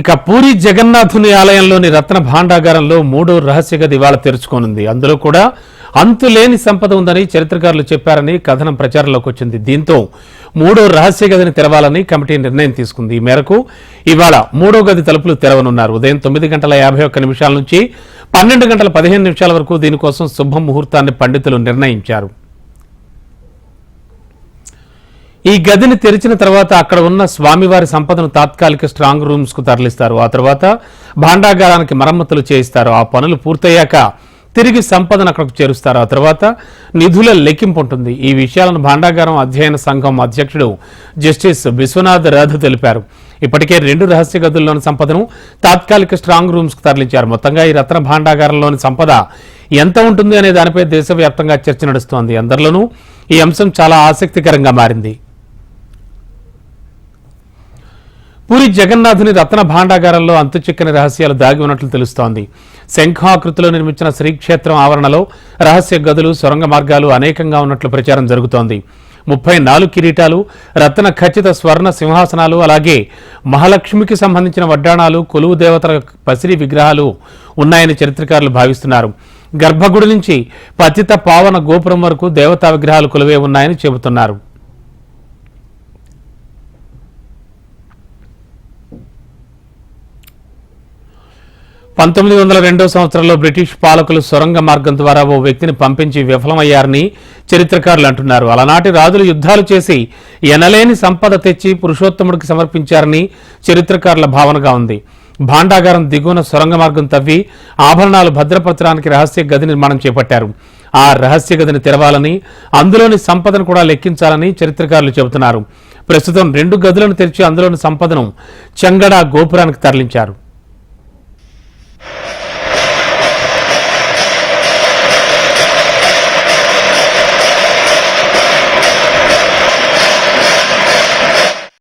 ఇక పూరి జగన్నాథుని ఆలయంలోని రత్న భాండాగారంలో మూడో రహస్య గది ఇవాళ తెరుచుకోనుంది. అందులో కూడా అంతులేని సంపద ఉందని చరిత్రకారులు చెప్పారని కథనం ప్రచారంలోకి వచ్చింది. దీంతో మూడో రహస్య గదిని తెరవాలని కమిటీ నిర్ణయం తీసుకుంది. ఈ మేరకు ఇవాళ మూడో గది తలుపులు తెరవనున్నారు. ఉదయం తొమ్మిది గంటల యాభై ఒక్క నిమిషాల నుంచి పన్నెండు గంటల పదిహేను నిమిషాల వరకు దీనికోసం శుభ ముహూర్తాన్ని పండితులు నిర్ణయించారు. ఈ గదిని తెరిచిన తర్వాత అక్కడ ఉన్న స్వామివారి సంపదను తాత్కాలిక స్ట్రాంగ్ రూమ్స్కు తరలిస్తారు. ఆ తర్వాత భాండాగారానికి మరమ్మతులు చేయిస్తారు. ఆ పనులు పూర్తయ్యాక తిరిగి సంపదను అక్కడికి చేరుస్తారు. ఆ తర్వాత నిధుల లెక్కింపు ఉంటుంది. ఈ విషయాలను భాండాగారం అధ్యయన సంఘం అధ్యక్షుడు జస్టిస్ విశ్వనాథ్ రాధ తెలిపారు. ఇప్పటికే రెండు రహస్య గదుల్లోని సంపదను తాత్కాలిక స్ట్రాంగ్ రూమ్స్కు తరలించారు. మొత్తంగా ఈ రత్న భాండాగారంలోని సంపద ఎంత ఉంటుంది అనే దానిపై దేశవ్యాప్తంగా చర్చ నడుస్తోంది. అందరిలోనూ ఈ అంశం చాలా ఆసక్తికరంగా మారింది. పూరి జగన్నాథుని రత్న భాండాగారంలో అంతుచిక్కని రహస్యాలు దాగి ఉన్నట్లు తెలుస్తోంది. శంఖాకృతిలో నిర్మించిన శ్రీక్షేత్రం ఆవరణలో రహస్య గదులు సొరంగ మార్గాలు అనేకంగా ఉన్నట్లు ప్రచారం జరుగుతోంది. ముప్పై నాలుగు కిరీటాలు రత్న ఖచ్చిత స్వర్ణ సింహాసనాలు అలాగే మహాలక్ష్మికి సంబంధించిన వడ్డాణాలు కొలువు దేవతల పసిరి విగ్రహాలు ఉన్నాయని చరిత్రకారులు భావిస్తున్నారు. గర్భగుడి నుంచి పతిత పావన గోపురం వరకు దేవతా విగ్రహాలు కొలువే ఉన్నాయని చెబుతున్నారు. పంతొమ్మిది వందల రెండో సంవత్సరంలో బ్రిటిష్ పాలకులు సొరంగ మార్గం ద్వారా ఓ వ్యక్తిని పంపించి విఫలమయ్యారని చరిత్రకారులు అంటున్నారు. అలనాటి రాజులు యుద్ధాలు చేసి ఎనలేని సంపద తెచ్చి పురుషోత్తముడికి సమర్పించారని చరిత్రకారుల భావనగా ఉంది. భాండాగారం దిగువన సొరంగ మార్గం తవ్వి ఆభరణాలు భద్రపరచడానికి రహస్య గది నిర్మాణం చేపట్టారు. ఆ రహస్య గదిని తెరవాలని అందులోని సంపదను కూడా లెక్కించాలని చరిత్రకారులు చెబుతున్నారు. ప్రస్తుతం రెండు గదులను తెరిచి అందులోని సంపదను చెంగడా గోపురానికి తరలించారు.